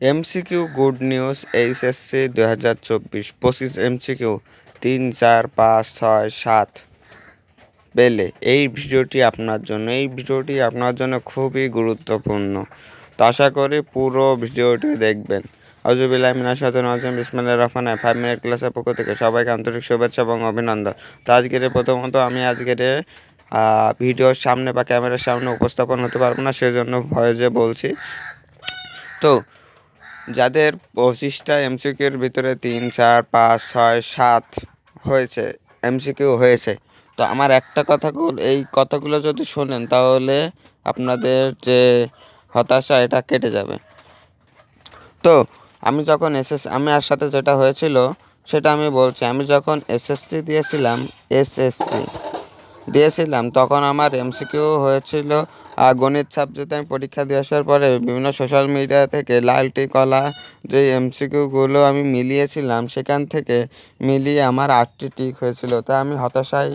MCQ good news HSC দুই হাজার চব্বিশ, পঁচিশ এমসিকিউ তিন চার পাঁচ ছয় সাত। পেলে এই ভিডিওটি আপনার জন্য, এই ভিডিওটি আপনার জন্য খুবই গুরুত্বপূর্ণ। তো আশা করি পুরো ভিডিওটি দেখবেন। আজুবিল্লাহ মিনার সাথে নজম ইসমাইল রহমান ফাইভ মিনিট ক্লাসের পক্ষ থেকে সবাইকে আন্তরিক শুভেচ্ছা এবং অভিনন্দন। তো আজকের প্রথমত আমি আজকের ভিডিওর সামনে বা ক্যামেরার সামনে উপস্থাপন হতে পারব না, সেজন্য ভয়েসে বলছি। তো যাদের পঁচিশটা এমসিকিউর ভিতরে তিন, চার, পাঁচ, ছয়, সাত হয়েছে, এমসিকিউ হয়েছে। তো আমার একটা কথা এই কথাগুলো যদি শোনেন তাহলে আপনাদের যে হতাশা, এটা কেটে যাবে। তো আমি যখন এসএস আমি আর সাথে যেটা হয়েছিল, সেটা আমি বলছি। আমি যখন এসএসসি দিয়েছিলাম, এসএসসি দিয়েছিলাম। তখন আমার এমসিকিউ হয়েছিল, আর গণিত সাবজেক্টে আমি পরীক্ষা দিয়ে আসার পরে বিভিন্ন সোশ্যাল মিডিয়া থেকে লালটি কলা যে এমসিকিউগুলো আমি মিলিয়েছিলাম, সেখান থেকে মিলিয়ে আমার আটটি টিক হয়েছিল। তা আমি হতাশায়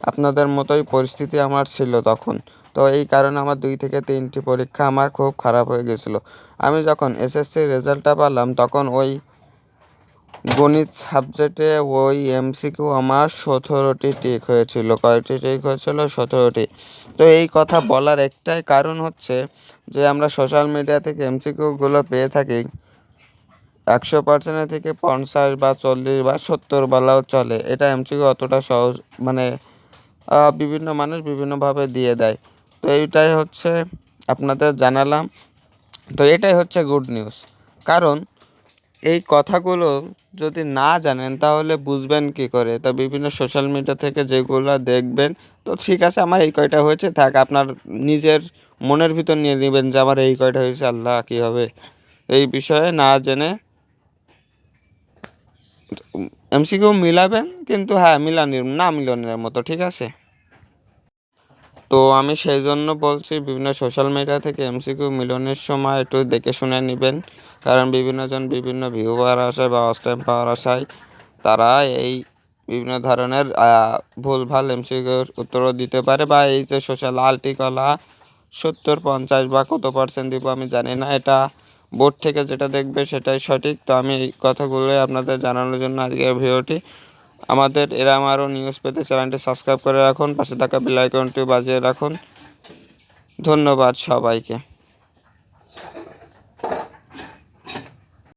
আপনাদের মতোই পরিস্থিতি আমার ছিল তখন। তো এই কারণে আমার দুই থেকে তিনটি পরীক্ষা আমার খুব খারাপ হয়ে গেছিল। আমি যখন এসএসসির রেজাল্টটা পারলাম, তখন ওই গণিত সাবজেক্টে ওই এমসিকিউ আমার সতেরোটি টিক হয়েছিল। কয়টি টিক হয়েছিল? সতেরোটি। তো এই কথা বলার একটাই কারণ হচ্ছে যে আমরা সোশ্যাল মিডিয়া থেকে এমসিকিউগুলো পেয়ে থাকি। একশো পার্সেন্টের থেকে পঞ্চাশ বা চল্লিশ বা সত্তর বলাও চলে। এটা এমসিকিউ অতটা সহজ মানে বিভিন্ন মানুষ বিভিন্নভাবে দিয়ে দেয়। তো এইটাই হচ্ছে আপনাদের জানালাম। তো এটাই হচ্ছে গুড নিউজ। কারণ এই কথাগুলো যদি না জানেন তাহলে বুঝবেন কি করে? তা বিভিন্ন সোশ্যাল মিডিয়া থেকে যেগুলো দেখবেন, তো ঠিক আছে আমার এই কয়টা হয়েছে, থাক আপনার নিজের মনের ভিতর নিয়ে নেবেন যে আমার এই কয়টা হয়েছে, আল্লাহ কী হবে? এই বিষয়ে না জেনে এমসিকিউ মিলাবেন, কিন্তু হ্যাঁ মিলানির, না মিলনের মতো, ঠিক আছে? তো আমি সেই জন্য বলছি বিভিন্ন সোশ্যাল মিডিয়া থেকে এমসিকিউ মিলনের সময় একটু দেখে শুনে নেবেন। কারণ বিভিন্নজন বিভিন্ন ভিউ পাওয়ার আশায় বা অস্টাইম পাওয়ার আশায় তারা এই বিভিন্ন ধরনের ভুলভাল এমসিকিউর উত্তরও দিতে পারে বা এই যে সোশ্যাল আলটিকলা সত্তর, পঞ্চাশ বা কত পার্সেন্ট দিব আমি জানি না। এটা বোর্ড থেকে যেটা দেখবে সেটাই সঠিক। তো আমি এই কথাগুলোই আপনাদের জানানোর জন্য আজকের ভিডিওটি। আমাদের এরম আরও নিউজ পেতে চ্যানেলটি সাবস্ক্রাইব করে রাখুন, পাশে থাকা বেল আইকনটি বাজিয়ে রাখুন। ধন্যবাদ সবাইকে।